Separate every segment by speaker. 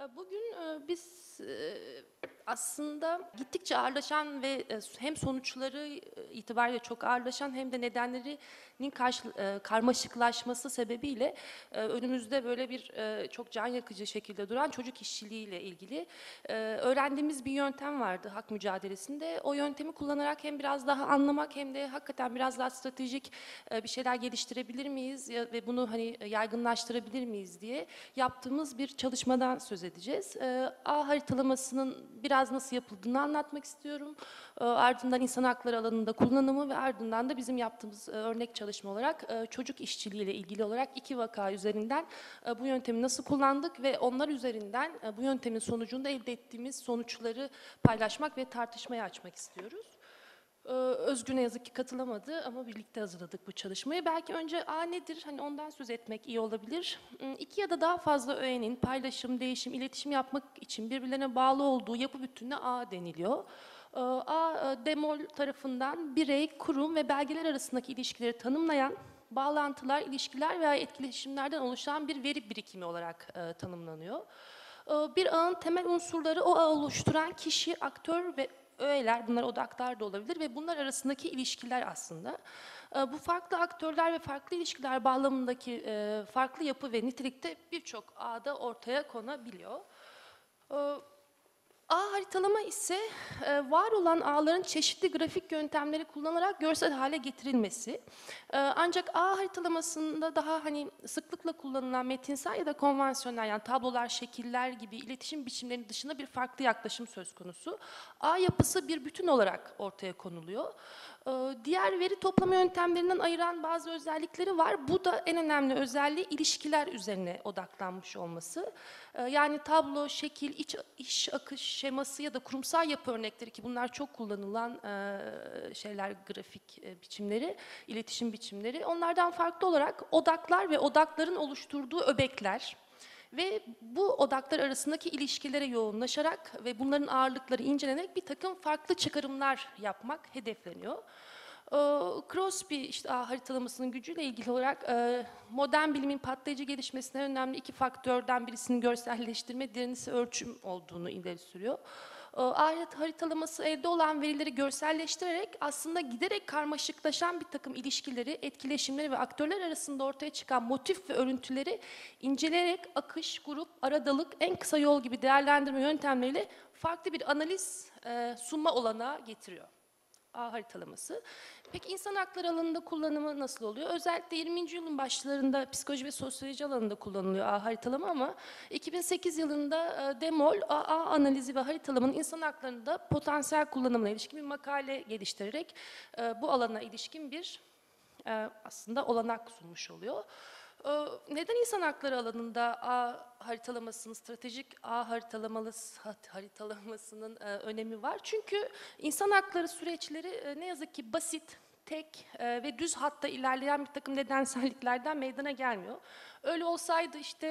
Speaker 1: E, Bugün e, biz e, aslında gittikçe ağırlaşan ve e, hem sonuçları e, itibariyle çok ağırlaşan hem de nedenlerinin e, karmaşıklaşması sebebiyle önümüzde böyle bir çok can yakıcı şekilde duran çocuk işçiliğiyle ilgili öğrendiğimiz bir yöntem vardı hak mücadelesinde. O yöntemi kullanarak hem biraz daha anlamak hem de hakikaten biraz daha stratejik bir şeyler geliştirebilir miyiz ve bunu hani yaygınlaştırabilir miyiz diye yaptığımız bir çalışmadan söz edeceğiz. A haritalamasının biraz nasıl yapıldığını anlatmak istiyorum. E, Ardından insan hakları alanında kullanımı ve ardından da bizim yaptığımız e, örnek çalışma olarak e, çocuk işçiliği ile ilgili olarak iki vaka üzerinden e, bu yöntemi nasıl kullandık ve onlar üzerinden bu yöntemin sonucunda elde ettiğimiz sonuçları paylaşmak ve tartışmaya açmak istiyoruz. Ee, Özgür ne yazık ki katılamadı ama birlikte hazırladık bu çalışmayı. Belki önce A nedir? Hani ondan söz etmek iyi olabilir. Hmm, İki ya da daha fazla öğenin paylaşım, değişim, iletişim yapmak için birbirlerine bağlı olduğu yapı bütününe A deniliyor. Ee, A e, demol tarafından birey, kurum ve belgeler arasındaki ilişkileri tanımlayan bağlantılar, ilişkiler veya etkileşimlerden oluşan bir veri birikimi olarak e, tanımlanıyor. Ee, Bir ağın temel unsurları o ağı oluşturan kişi, aktör ve öğeler, bunlar odaklar da olabilir ve bunlar arasındaki ilişkiler aslında. Ee, Bu farklı aktörler ve farklı ilişkiler bağlamındaki e, farklı yapı ve nitelikte birçok ağda ortaya konabiliyor. Ağ haritalama ise e, var olan ağların çeşitli grafik yöntemleri kullanarak görsel hale getirilmesi. E, Ancak ağ haritalamasında daha hani sıklıkla kullanılan metinsel ya da konvansiyonel yani tablolar, şekiller gibi iletişim biçimlerinin dışında bir farklı yaklaşım söz konusu. Ağ yapısı bir bütün olarak ortaya konuluyor. E, Diğer veri toplama yöntemlerinden ayıran bazı özellikleri var. Bu da en önemli özelliği ilişkiler üzerine odaklanmış olması. E, Yani tablo, şekil, iç, iş akış şeması ya da kurumsal yapı örnekleri ki bunlar çok kullanılan e, şeyler, grafik biçimleri, iletişim biçimleri. Onlardan farklı olarak odaklar ve odakların oluşturduğu öbekler ve bu odaklar arasındaki ilişkilere yoğunlaşarak ve bunların ağırlıkları incelenerek bir takım farklı çıkarımlar yapmak hedefleniyor. Ee, Crosby işte haritalamasının gücüyle ilgili olarak e, modern bilimin patlayıcı gelişmesine önemli iki faktörden birisinin görselleştirme, diğerinin ölçüm olduğunu ileri sürüyor. Ee, Ağ haritalaması elde olan verileri görselleştirerek aslında giderek karmaşıklaşan bir takım ilişkileri, etkileşimleri ve aktörler arasında ortaya çıkan motif ve örüntüleri inceleyerek akış, grup, aradalık, en kısa yol gibi değerlendirme yöntemleriyle farklı bir analiz e, sunma olanağı getiriyor. Ağ haritalaması. Peki insan hakları alanında kullanımı nasıl oluyor? Özellikle 20. yılın başlarında psikoloji ve sosyoloji alanında kullanılıyor ağ haritalama ama 2008 yılında e, Demol ağ analizi ve haritalamanın insan haklarında potansiyel kullanımına ilişkin bir makale geliştirerek e, bu alana ilişkin bir e, aslında olanak sunmuş oluyor. E, Neden insan hakları alanında ağ haritalamasının, stratejik hat- haritalamasının e, önemi var? Çünkü insan hakları süreçleri e, ne yazık ki basit, tek e, ve düz hatta ilerleyen bir takım nedenselliklerden meydana gelmiyor. Öyle olsaydı işte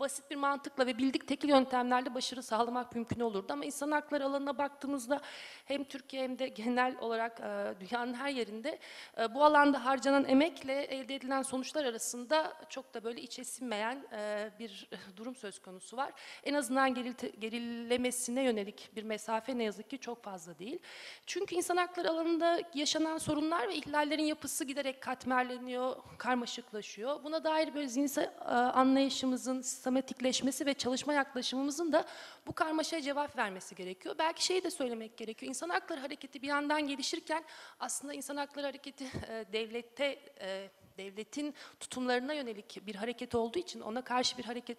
Speaker 1: basit bir mantıkla ve bildik tekil yöntemlerle başarı sağlamak mümkün olurdu. Ama insan hakları alanına baktığımızda hem Türkiye hem de genel olarak e, dünyanın her yerinde e, bu alanda harcanan emekle elde edilen sonuçlar arasında çok da böyle içe sinmeyen e, bir durum söz konusu var. En azından gerilte- gerilemesine yönelik bir mesafe ne yazık ki çok fazla değil. Çünkü insan hakları alanında yaşanan sorunlar ve ihlallerin yapısı giderek katmerleniyor, karmaşıklaşıyor. Buna dair böyle zihinsel e, anlayışımızın sistematikleşmesi ve çalışma yaklaşımımızın da bu karmaşaya cevap vermesi gerekiyor. Belki şeyi de söylemek gerekiyor. İnsan hakları hareketi bir yandan gelişirken aslında insan hakları hareketi e, devlette e, devletin tutumlarına yönelik bir hareket olduğu için ona karşı bir hareket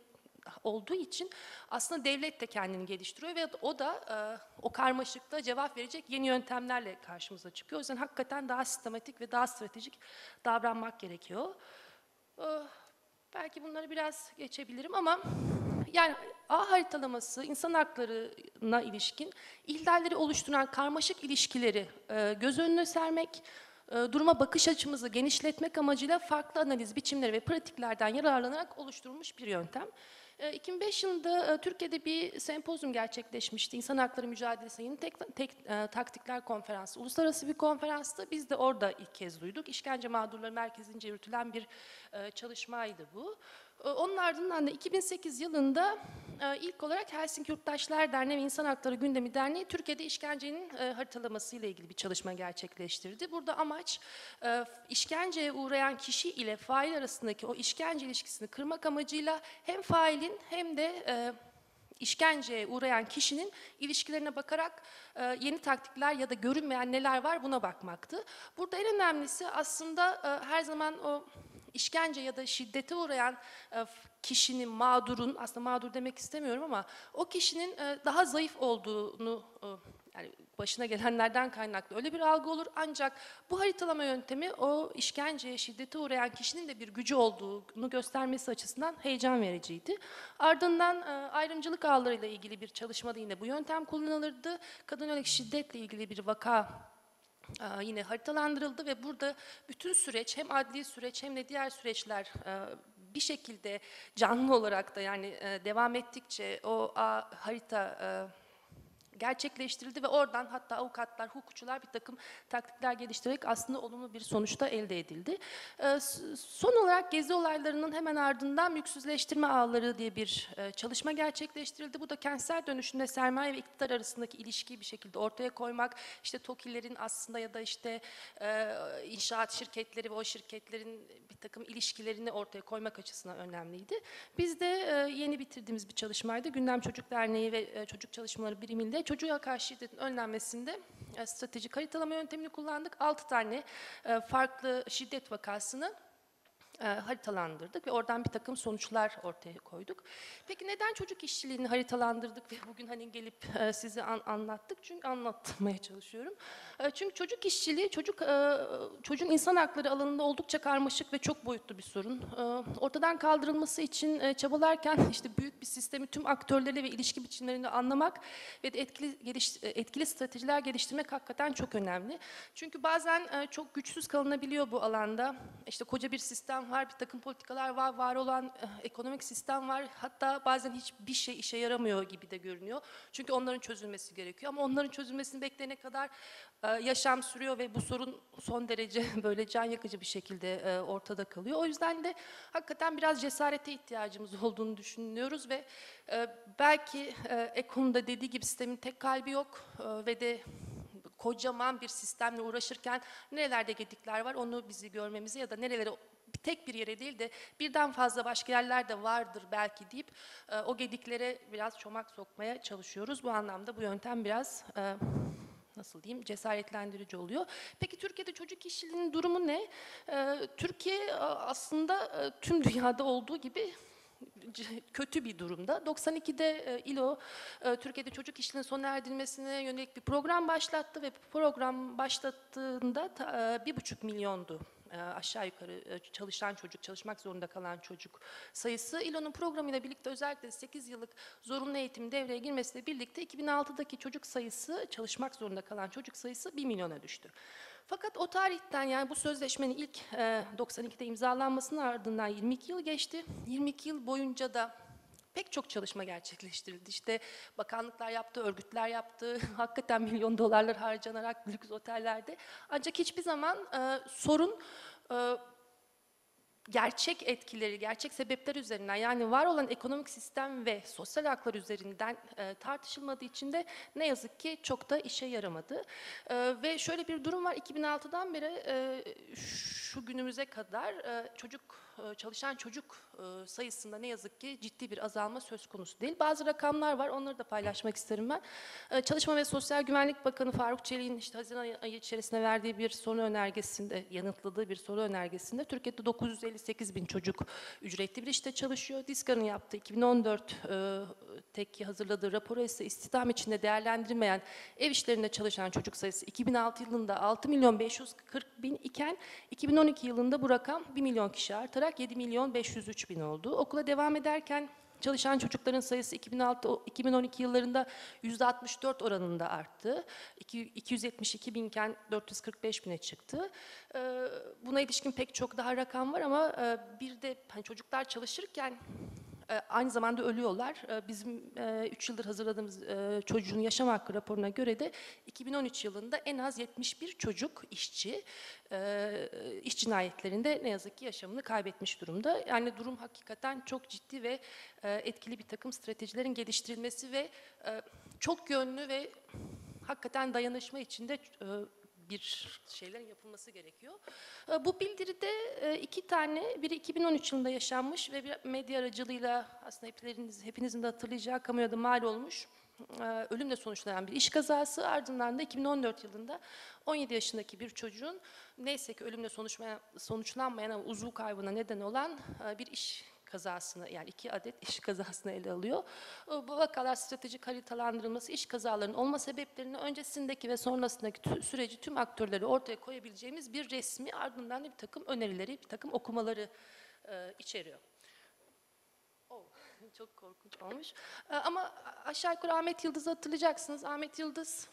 Speaker 1: olduğu için aslında devlet de kendini geliştiriyor ve o da e, o karmaşıkta cevap verecek yeni yöntemlerle karşımıza çıkıyor. O yüzden hakikaten daha sistematik ve daha stratejik davranmak gerekiyor. E, belki bunları biraz geçebilirim ama yani ağ haritalaması insan haklarına ilişkin ihlalleri oluşturan karmaşık ilişkileri e, göz önüne sermek, e, duruma bakış açımızı genişletmek amacıyla farklı analiz biçimleri ve pratiklerden yararlanarak oluşturulmuş bir yöntem. E, 2005 yılında e, Türkiye'de bir sempozyum gerçekleşmişti. İnsan Hakları Mücadelesi'nin yeni tek, tek, e, taktikler konferansı. Uluslararası bir konferanstı. Biz de orada ilk kez duyduk. İşkence Mağdurları Merkezi'nce yürütülen bir e, çalışmaydı bu. E, Onun ardından da 2008 yılında e, ilk olarak Helsinki Yurttaşlar Derneği ve İnsan Hakları Gündemi Derneği Türkiye'de işkencenin e, haritalaması ile ilgili bir çalışma gerçekleştirdi. Burada amaç e, işkenceye uğrayan kişi ile fail arasındaki o işkence ilişkisini kırmak amacıyla hem failin hem de işkenceye uğrayan kişinin ilişkilerine bakarak yeni taktikler ya da görünmeyen neler var buna bakmaktı. Burada en önemlisi aslında her zaman o işkence ya da şiddete uğrayan e, kişinin, mağdurun, aslında mağdur demek istemiyorum ama o kişinin e, daha zayıf olduğunu, e, yani başına gelenlerden kaynaklı öyle bir algı olur. Ancak bu haritalama yöntemi o işkenceye, şiddete uğrayan kişinin de bir gücü olduğunu göstermesi açısından heyecan vericiydi. Ardından ayrımcılık ağlarıyla ilgili bir çalışmada yine bu yöntem kullanılırdı. Kadın yönelik şiddetle ilgili bir vaka yine haritalandırıldı ve burada bütün süreç hem adli süreç hem de diğer süreçler e, bir şekilde canlı olarak da yani e, devam ettikçe o harita e, gerçekleştirildi ve oradan hatta avukatlar, hukukçular bir takım taktikler geliştirerek aslında olumlu bir sonuçta elde edildi. Ee, Son olarak gezi olaylarının hemen ardından mülksüzleştirme ağları diye bir e, çalışma gerçekleştirildi. Bu da kentsel dönüşümde sermaye ve iktidar arasındaki ilişkiyi bir şekilde ortaya koymak, işte TOKİ'lerin aslında ya da işte e, inşaat şirketleri ve o şirketlerin bir takım ilişkilerini ortaya koymak açısından önemliydi. Biz de e, yeni bitirdiğimiz bir çalışmaydı. Gündem Çocuk Derneği ve Çocuk Çalışmaları Birimiyle çocuğa karşı şiddetin önlenmesinde e, stratejik haritalama yöntemini kullandık. 6 tane e, farklı şiddet vakasını e, haritalandırdık ve oradan bir takım sonuçlar ortaya koyduk. Peki neden çocuk işçiliğini haritalandırdık ve bugün hani gelip e, size an- anlattık? Çünkü anlatmaya çalışıyorum. E, çünkü çocuk işçiliği çocuk e, çocuğun insan hakları alanında oldukça karmaşık ve çok boyutlu bir sorun. E, ortadan kaldırılması için e, çabalarken işte büyük bir sistemi tüm aktörleri ve ilişki biçimlerini anlamak ve de etkili geliş, e, etkili stratejiler geliştirmek hakikaten çok önemli. Çünkü bazen çok güçsüz kalınabiliyor bu alanda. İşte koca bir sistem var, bir takım politikalar var, var olan ekonomik sistem var. Hatta bazen hiçbir şey işe yaramıyor gibi de görünüyor. Çünkü onların çözülmesi gerekiyor. Ama onların çözülmesini bekleyene kadar yaşam sürüyor ve bu sorun son derece böyle can yakıcı bir şekilde e, ortada kalıyor. O yüzden de hakikaten biraz cesarete ihtiyacımız olduğunu düşünüyoruz ve e, belki e, Ekon'da dediği gibi sistemin tek kalbi yok ve de kocaman bir sistemle uğraşırken nerelerde gedikler var onu bizi görmemizi ya da nerelere tek bir yere değil de birden fazla başka yerler de vardır belki deyip o gediklere biraz çomak sokmaya çalışıyoruz. Bu anlamda bu yöntem biraz nasıl diyeyim cesaretlendirici oluyor. Peki Türkiye'de çocuk işçiliğinin durumu ne? E, Türkiye e, aslında e, tüm dünyada olduğu gibi kötü bir durumda. 92'de e, İLO Türkiye'de çocuk işçiliğinin sona erdirilmesine yönelik bir program başlattı ve program başlattığında bir buçuk milyondu aşağı yukarı e, çalışan çocuk, çalışmak zorunda kalan çocuk sayısı. İLO'nun programıyla birlikte özellikle 8 yıllık zorunlu eğitim devreye girmesiyle birlikte 2006'daki çocuk sayısı, çalışmak zorunda kalan çocuk sayısı 1 milyona düştü. Fakat o tarihten yani bu sözleşmenin ilk e, 92'de imzalanmasının ardından 22 yıl geçti. 22 yıl boyunca da pek çok çalışma gerçekleştirildi. İşte bakanlıklar yaptı, örgütler yaptı. Hakikaten milyon dolarlar harcanarak lüks otellerde. Ancak hiçbir zaman e, sorun e, gerçek etkileri, gerçek sebepler üzerinden yani var olan ekonomik sistem ve sosyal haklar üzerinden e, tartışılmadığı için de ne yazık ki çok da işe yaramadı. E, ve şöyle bir durum var 2006'dan beri e, şu günümüze kadar e, çocuk e, çalışan çocuk e, sayısında ne yazık ki ciddi bir azalma söz konusu değil. Bazı rakamlar var onları da paylaşmak isterim ben. E, Çalışma ve Sosyal Güvenlik Bakanı Faruk Çelik'in işte Haziran ayı- içerisinde verdiği bir soru önergesinde, yanıtladığı bir soru önergesinde Türkiye'de 958 bin çocuk ücretli bir işte çalışıyor. Diskar'ın yaptığı 2014 e, tek hazırladığı raporu ise istihdam içinde değerlendirilmeyen ev işlerinde çalışan çocuk sayısı 2006 yılında 6 milyon 540 bin iken 2012 yılında bu rakam 1 milyon kişi artarak 7 milyon 503 bin oldu. Okula devam ederken Çalışan çocukların sayısı 2006-2012 yıllarında %64 oranında arttı. İki- 272 binken 445 bine çıktı. Ee, Buna ilişkin pek çok daha rakam var ama e, bir de hani çocuklar çalışırken Aynı zamanda ölüyorlar. E, Bizim 3 yıldır hazırladığımız e, çocuğun yaşam hakkı raporuna göre de 2013 yılında en az 71 çocuk işçi e, iş cinayetlerinde ne yazık ki yaşamını kaybetmiş durumda. Yani durum hakikaten çok ciddi ve e, etkili bir takım stratejilerin geliştirilmesi ve e, çok yönlü ve hakikaten dayanışma içinde e, bir şeylerin yapılması gerekiyor. E, Bu bildiride e, iki tane, biri 2013 yılında yaşanmış ve bir medya aracılığıyla aslında hepiniz, hepinizin de hatırlayacağı kamuoya da mal olmuş e, ölümle sonuçlanan bir iş kazası ardından da 2014 yılında 17 yaşındaki bir çocuğun neyse ki ölümle sonuçlanmayan ama kaybına neden olan e, bir iş kazasını yani iki adet iş kazasını ele alıyor. E, Bu vakalar stratejik haritalandırılması iş kazalarının olma sebeplerini öncesindeki ve sonrasındaki süreci tüm aktörleri ortaya koyabileceğimiz bir resmi ardından da bir takım önerileri, bir takım okumaları e, içeriyor. Oh, çok korkunç olmuş. E, Ama aşağı yukarı Ahmet Yıldız'ı hatırlayacaksınız. Ahmet Yıldız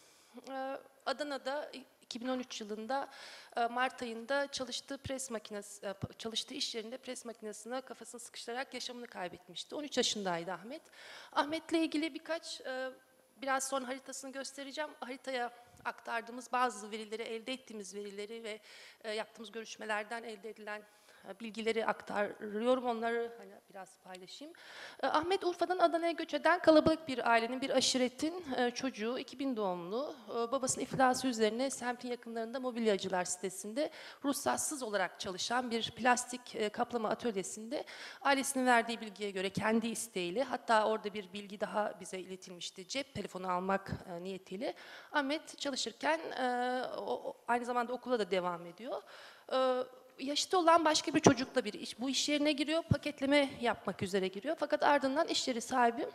Speaker 1: e, Adana'da 2013 yılında e, Mart ayında çalıştığı pres makinesi, e, çalıştığı iş yerinde pres makinesine kafasını sıkıştırarak yaşamını kaybetmişti. 13 yaşındaydı Ahmet. Ahmet'le ilgili birkaç e, biraz sonra haritasını göstereceğim. Haritaya aktardığımız bazı verileri, elde ettiğimiz verileri ve yaptığımız görüşmelerden elde edilen bilgileri aktarıyorum. Onları hani biraz paylaşayım. E, Ahmet Urfa'dan Adana'ya göç eden kalabalık bir ailenin, bir aşiretin e, çocuğu, 2000 doğumlu. E, Babasının iflası üzerine semtin yakınlarında mobilyacılar sitesinde ruhsatsız olarak çalışan bir plastik e, kaplama atölyesinde ailesinin verdiği bilgiye göre kendi isteğiyle hatta orada bir bilgi daha bize iletilmişti. Cep telefonu almak e, niyetiyle Ahmet çalışırken e, aynı zamanda okula da devam ediyor. Yaşıtı olan başka bir çocukla bir iş, bu iş yerine giriyor, paketleme yapmak üzere giriyor. Fakat ardından iş yeri sahibi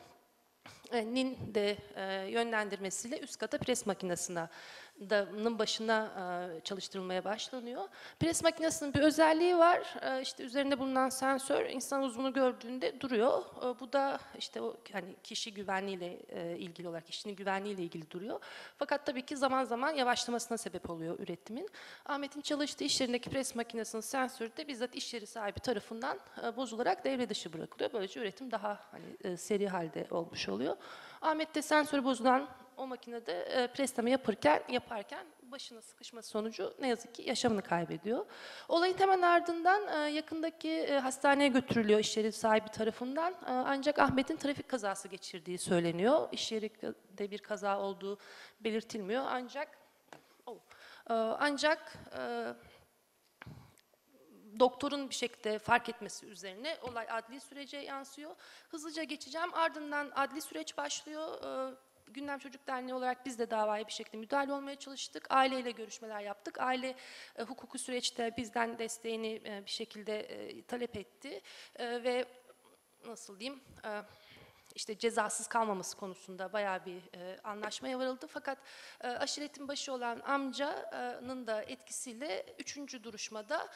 Speaker 1: e, de e, yönlendirmesiyle üst kata pres makinesine danın başına e, çalıştırılmaya başlanıyor. Pres makinesinin bir özelliği var. E, işte üzerinde bulunan sensör insan uzvunu gördüğünde duruyor. E, bu da işte o hani kişi güvenliğiyle ilgili olarak kişinin güvenliğiyle ilgili duruyor. Fakat tabii ki zaman zaman yavaşlamasına sebep oluyor üretimin. Ahmet'in çalıştığı iş yerindeki pres makinesinin sensörü de bizzat iş yeri sahibi tarafından bozularak devre dışı bırakılıyor. Böylece üretim daha hani seri halde olmuş oluyor. Ahmet de sensörü bozulan o makinede e, presleme yaparken yaparken başına sıkışması sonucu ne yazık ki yaşamını kaybediyor. Olayın hemen ardından e, yakındaki e, hastaneye götürülüyor iş yeri sahibi tarafından. E, ancak Ahmet'in trafik kazası geçirdiği söyleniyor. İş yerinde bir kaza olduğu belirtilmiyor. Ancak oh, e, ancak e, doktorun bir şekilde fark etmesi üzerine olay adli sürece yansıyor. Hızlıca geçeceğim. Ardından adli süreç başlıyor. Ee, Gündem Çocuk Derneği olarak biz de davaya bir şekilde müdahale olmaya çalıştık. Aileyle görüşmeler yaptık. Aile e, hukuki süreçte bizden desteğini e, bir şekilde e, talep etti. E, ve nasıl diyeyim... e, işte cezasız kalmaması konusunda bayağı bir e, anlaşmaya varıldı. Fakat e, aşiretin başı olan amcanın da etkisiyle üçüncü duruşmada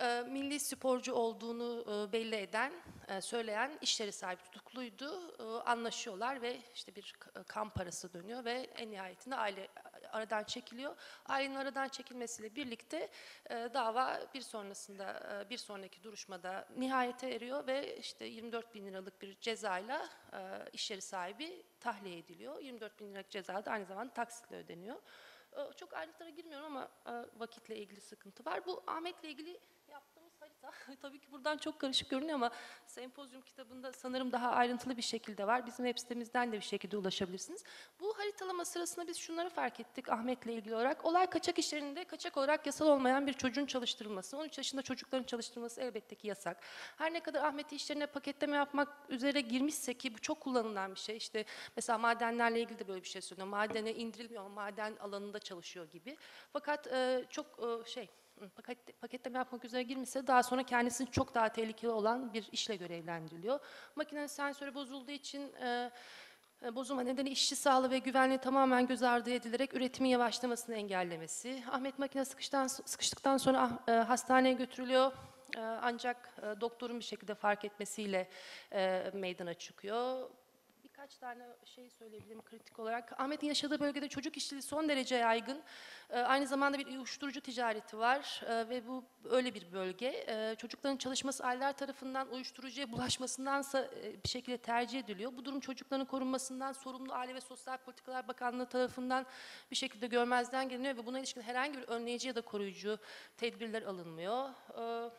Speaker 1: e, milli sporcu olduğunu e, belli eden, e, söyleyen işleri sahibi tutukluydu. E, anlaşıyorlar ve işte bir kan parası dönüyor ve en nihayetinde aile aradan çekiliyor. Ailenin aradan çekilmesiyle birlikte e, dava bir sonrasında e, bir sonraki duruşmada nihayete eriyor ve işte 24 bin liralık bir cezayla e, iş yeri sahibi tahliye ediliyor. 24 bin liralık ceza da aynı zamanda taksitle ödeniyor. E, Çok ayrıntılara girmiyorum ama e, vakitle ilgili sıkıntı var. Bu Ahmet'le ilgili tabii ki buradan çok karışık görünüyor ama sempozyum kitabında sanırım daha ayrıntılı bir şekilde var. Bizim web sitemizden de bir şekilde ulaşabilirsiniz. Bu haritalama sırasında biz şunları fark ettik Ahmet'le ilgili olarak. Olay kaçak işlerinde kaçak olarak yasal olmayan bir çocuğun çalıştırılması. 13 yaşında çocukların çalıştırılması elbette ki yasak. Her ne kadar Ahmet'i işlerine paketleme yapmak üzere girmişse ki bu çok kullanılan bir şey. İşte mesela madenlerle ilgili de böyle bir şey söylüyor. Madene indirilmiyor, maden alanında çalışıyor gibi. Fakat çok şey paket, paketleme yapmak üzere girmişse daha sonra kendisini çok daha tehlikeli olan bir işle görevlendiriliyor. Makinenin sensörü bozulduğu için e, e, bozulma nedeni işçi sağlığı ve güvenliği tamamen göz ardı edilerek üretimin yavaşlamasını engellemesi. Ahmet makine sıkıştan, sıkıştıktan sonra ah- e, hastaneye götürülüyor. E, ancak e, doktorun bir şekilde fark etmesiyle meydana çıkıyor. Birkaç tane şey söyleyebilirim kritik olarak. Ahmet'in yaşadığı bölgede çocuk işçiliği son derece yaygın. Ee, aynı zamanda bir uyuşturucu ticareti var Ee, ve bu öyle bir bölge. Ee, çocukların çalışması aileler tarafından uyuşturucuya bulaşmasındansa e, bir şekilde tercih ediliyor. Bu durum çocukların korunmasından sorumlu Aile ve Sosyal Politikalar Bakanlığı tarafından bir şekilde görmezden geliniyor ve buna ilişkin herhangi bir önleyici ya da koruyucu tedbirler alınmıyor. Ee,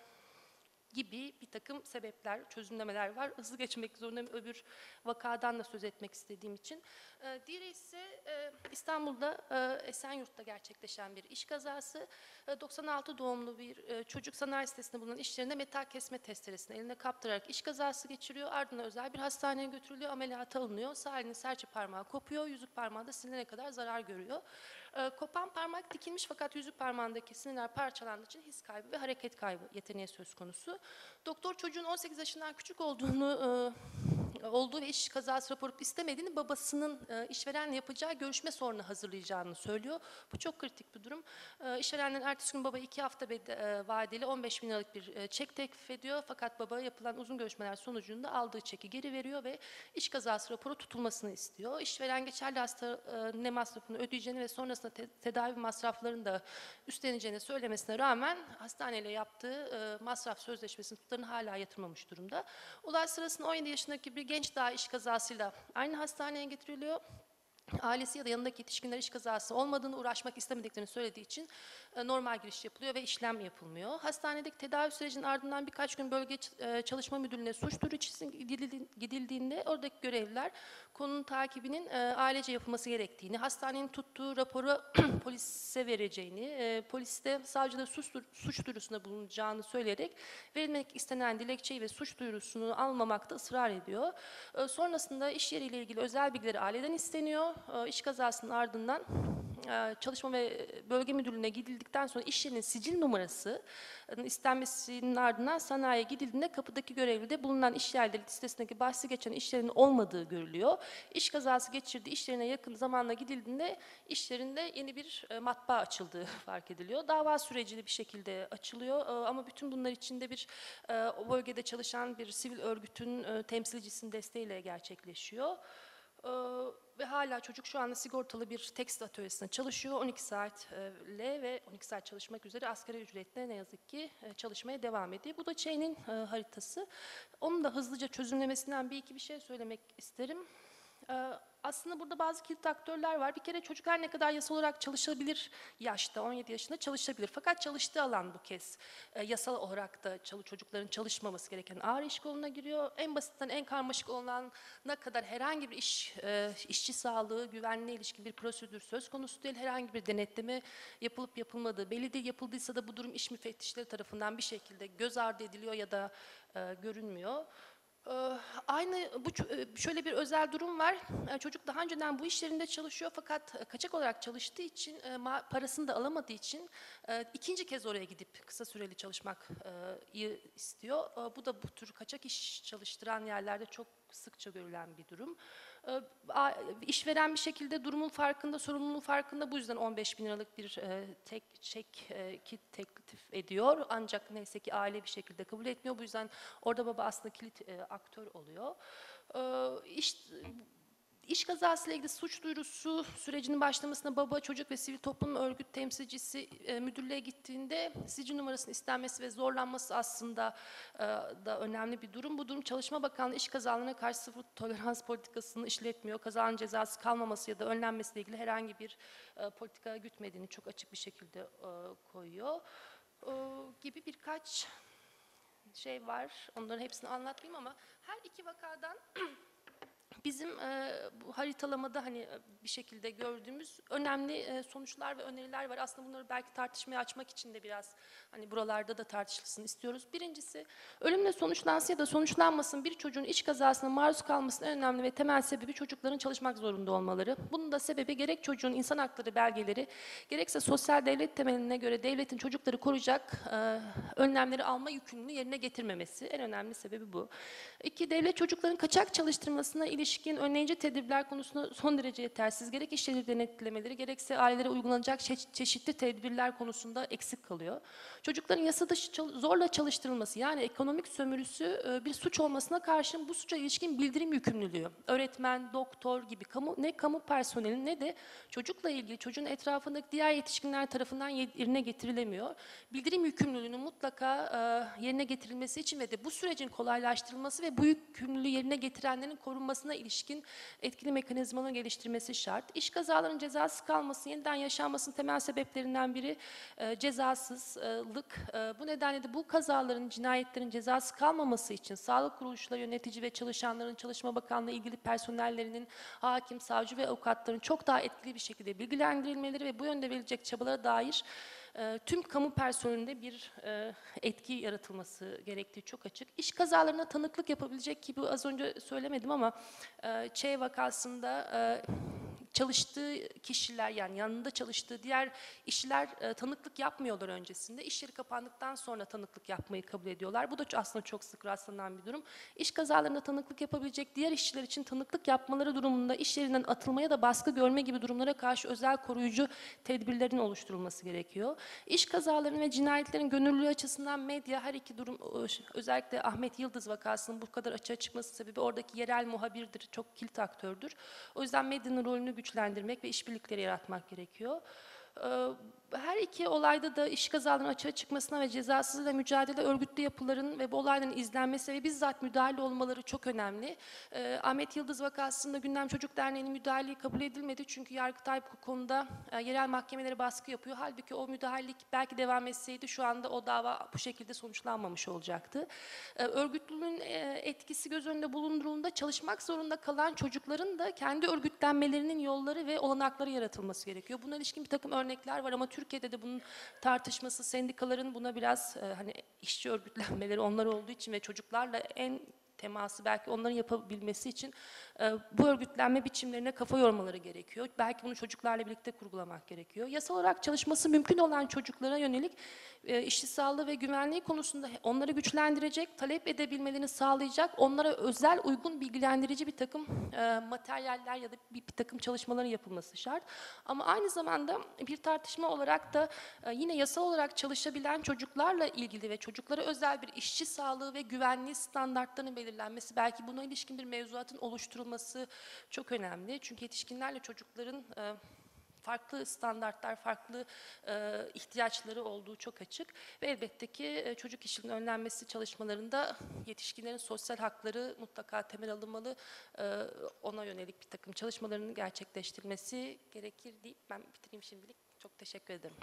Speaker 1: gibi bir takım sebepler, çözümlemeler var. Hızlı geçmek zorundayım öbür vakadan da söz etmek istediğim için. Ee, diğeri ise e, İstanbul'da e, Esenyurt'ta gerçekleşen bir iş kazası. E, 96 doğumlu bir e, çocuk sanayi sitesinde bulunan iş yerinde metal kesme testeresini eline kaptırarak iş kazası geçiriyor. Ardından özel bir hastaneye götürülüyor, ameliyata alınıyor. Sağ elinin serçe parmağı kopuyor, yüzük parmağı da silinene kadar zarar görüyor. E, kopan parmak dikilmiş fakat yüzük parmağındaki sinirler parçalandığı için his kaybı ve hareket kaybı yeteneği söz konusu. Doktor çocuğun 18 yaşından küçük olduğunu e, olduğu ve iş kazası raporu istemediğini babasının e, işverenle yapacağı görüşme sonrası hazırlayacağını söylüyor. Bu çok kritik bir durum. E, işverenlerin ertesi gün baba iki hafta bede, e, vadeli 15 bin liralık bir e, çek teklif ediyor. Fakat baba yapılan uzun görüşmeler sonucunda aldığı çeki geri veriyor ve iş kazası raporu tutulmasını istiyor. İşveren geçerli hasta e, ne masrafını ödeyeceğini ve sonrasında te- tedavi masraflarını da üstleneceğini söylemesine rağmen hastaneyle yaptığı e, masraf sözleşmesinin tutarını hala yatırmamış durumda. Olay sırasında 17 yaşındaki bir genç daha iş kazasıyla aynı hastaneye getiriliyor. Ailesi ya da yanındaki yetişkinler iş kazası olmadığını, uğraşmak istemediklerini söylediği için e, normal giriş yapılıyor ve işlem yapılmıyor. Hastanedeki tedavi sürecinin ardından birkaç gün bölge e, çalışma müdürlüğüne suç gidildi- gidildiğinde oradaki görevliler konunun takibinin e, ailece yapılması gerektiğini, hastanenin tuttuğu raporu polise vereceğini, poliste savcıda suç, suç duyurusunda bulunacağını söyleyerek verilmek istenen dilekçeyi ve suç duyurusunu almamakta ısrar ediyor. Sonrasında iş yeriyle ilgili özel bilgileri aileden isteniyor. E, iş kazasının ardından e, çalışma ve bölge müdürlüğüne gidildikten sonra iş yerinin sicil numarası istenmesinin ardından sanayiye gidildiğinde kapıdaki görevli de bulunan iş yerleri listesindeki bahsi geçen iş yerinin olmadığı görülüyor. İş kazası geçirdiği iş yerine yakın zamanla gidildiğinde iş yerinde yeni bir e, matbaa açıldığı fark ediliyor. Dava sürecili bir şekilde açılıyor ama bütün bunlar içinde bir o bölgede çalışan bir sivil örgütün temsilcisinin desteğiyle gerçekleşiyor. Ee, ve hala çocuk şu anda sigortalı bir tekstil atölyesinde çalışıyor. 12 saatle ve 12 saat çalışmak üzere asgari ücretle ne yazık ki e, çalışmaya devam ediyor. Bu da Çey'nin e, haritası. Onun da hızlıca çözümlemesinden bir iki bir şey söylemek isterim. Ee, aslında burada bazı kilit aktörler var. Bir kere çocuklar ne kadar yasal olarak çalışabilir yaşta, 17 yaşında çalışabilir. Fakat çalıştığı alan bu kez e, yasal olarak da çocukların çalışmaması gereken ağır iş koluna giriyor. En basitten en karmaşık olana kadar herhangi bir iş, e, işçi sağlığı, güvenliğe ilişkin bir prosedür söz konusu değil. Herhangi bir denetleme yapılıp yapılmadığı belli değil. Yapıldıysa da bu durum iş müfettişleri tarafından bir şekilde göz ardı ediliyor ya da e, görünmüyor. Ee, Aynı bu e, şöyle bir özel durum var. Ee, Çocuk daha önceden bu iş yerinde çalışıyor fakat e, kaçak olarak çalıştığı için e, parasını da alamadığı için ikinci kez oraya gidip kısa süreli çalışmak istiyor. E, Bu da bu tür kaçak iş çalıştıran yerlerde çok sıkça görülen bir durum. Ee, İşveren bir şekilde durumun farkında, sorumluluğun farkında bu yüzden 15 bin liralık bir e, tek çek e, kit teklif ediyor. Ancak neyse ki aile bir şekilde kabul etmiyor. Bu yüzden orada baba aslında kilit e, aktör oluyor. Ee, iş, kazasıyla ilgili suç duyurusu sürecinin başlamasında baba, çocuk ve sivil toplum örgüt temsilcisi e, müdürlüğe gittiğinde sicil numarasının istenmesi ve zorlanması aslında e, da önemli bir durum. Bu durum Çalışma Bakanlığı iş kazalarına karşı sıfır tolerans politikasını işletmiyor. Kazanın cezası kalmaması ya da önlenmesiyle ilgili herhangi bir e, politika gütmediğini çok açık bir şekilde e, koyuyor. E, gibi birkaç şey var. Onların hepsini anlatmayayım ama her iki vakadan bizim e, bu haritalamada hani e, bir şekilde gördüğümüz önemli e, sonuçlar ve öneriler var. Aslında bunları belki tartışmaya açmak için de biraz hani buralarda da tartışılsın istiyoruz. Birincisi ölümle sonuçlansın ya da sonuçlanmasın bir çocuğun iç kazasına maruz kalmasının en önemli ve temel sebebi çocukların çalışmak zorunda olmaları. Bunun da sebebi gerek çocuğun insan hakları belgeleri gerekse sosyal devlet temeline göre devletin çocukları koruyacak e, önlemleri alma yükümlülüğünü yerine getirmemesi. En önemli sebebi bu. İki, devlet çocukların kaçak çalıştırmasına ilişkin ilişkin önleyici tedbirler konusunda son derece yetersiz. Gerek iş yeri denetlemeleri gerekse ailelere uygulanacak çe- çeşitli tedbirler konusunda eksik kalıyor. Çocukların yasa dışı çal- zorla çalıştırılması yani ekonomik sömürüsü e, bir suç olmasına karşın bu suça ilişkin bildirim yükümlülüğü. Öğretmen, doktor gibi kamu ne kamu personeli ne de çocukla ilgili çocuğun etrafındaki diğer yetişkinler tarafından yerine getirilemiyor. Bildirim yükümlülüğünün mutlaka e, yerine getirilmesi için ve de bu sürecin kolaylaştırılması ve bu yükümlülüğü yerine getirenlerin korunmasına ilişkin etkili mekanizmanın geliştirmesi şart. İş kazalarının cezası kalması, yeniden yaşanmasının temel sebeplerinden biri e, cezasızlık. E, bu nedenle de bu kazaların, cinayetlerin cezası kalmaması için sağlık kuruluşları, yönetici ve çalışanların, Çalışma Bakanlığı ilgili personellerinin, hakim, savcı ve avukatların çok daha etkili bir şekilde bilgilendirilmeleri ve bu yönde verilecek çabalara dair tüm kamu personelinde bir e, etki yaratılması gerektiği çok açık. İş kazalarına tanıklık yapabilecek ki bu az önce söylemedim ama e, Ç vakasında e, çalıştığı kişiler yani yanında çalıştığı diğer işçiler e, tanıklık yapmıyorlar öncesinde. İş yeri kapandıktan sonra tanıklık yapmayı kabul ediyorlar. Bu da aslında çok sık rastlanan bir durum. İş kazalarında tanıklık yapabilecek diğer işçiler için tanıklık yapmaları durumunda iş yerinden atılmaya da baskı görme gibi durumlara karşı özel koruyucu tedbirlerin oluşturulması gerekiyor. İş kazalarının ve cinayetlerin gönüllülüğü açısından medya her iki durum özellikle Ahmet Yıldız vakasının bu kadar açığa çıkması sebebi oradaki yerel muhabirdir, çok kilit aktördür. O yüzden medyanın rolünü güçlendirmek ve işbirlikleri yaratmak gerekiyor. Ee, Her iki olayda da iş kazalarının açığa çıkmasına ve cezasızlıkla mücadele örgütlü yapıların ve bu olayların izlenmesi ve bizzat müdahale olmaları çok önemli. Ee, Ahmet Yıldız vakasında Gündem Çocuk Derneği'nin müdahaleyi kabul edilmedi çünkü Yargıtay bu konuda e, yerel mahkemelere baskı yapıyor. Halbuki o müdahalelik belki devam etseydi şu anda o dava bu şekilde sonuçlanmamış olacaktı. Ee, Örgütlülüğün e, etkisi göz önünde bulundurulduğunda çalışmak zorunda kalan çocukların da kendi örgütlenmelerinin yolları ve olanakları yaratılması gerekiyor. Buna ilişkin bir takım örnekler var ama Türkiye'de de bunun tartışması sendikaların buna biraz e, hani işçi örgütlenmeleri onlar olduğu için ve çocuklarla en teması belki onların yapabilmesi için e, bu örgütlenme biçimlerine kafa yormaları gerekiyor. Belki bunu çocuklarla birlikte kurgulamak gerekiyor. Yasal olarak çalışması mümkün olan çocuklara yönelik e, işçi sağlığı ve güvenliği konusunda onları güçlendirecek, talep edebilmelerini sağlayacak, onlara özel uygun bilgilendirici bir takım e, materyaller ya da bir, bir takım çalışmaların yapılması şart. Ama aynı zamanda bir tartışma olarak da e, yine yasal olarak çalışabilen çocuklarla ilgili ve çocuklara özel bir işçi sağlığı ve güvenliği standartlarının belirlenmesi, belki buna ilişkin bir mevzuatın oluşturulması çok önemli. Çünkü yetişkinlerle çocukların e, farklı standartlar, farklı e, ihtiyaçları olduğu çok açık. Ve elbette ki e, çocuk işinin önlenmesi çalışmalarında yetişkinlerin sosyal hakları mutlaka temel alınmalı. Ona yönelik bir takım çalışmalarının gerçekleştirilmesi gerekir deyip ben bitireyim şimdilik. Çok teşekkür ederim.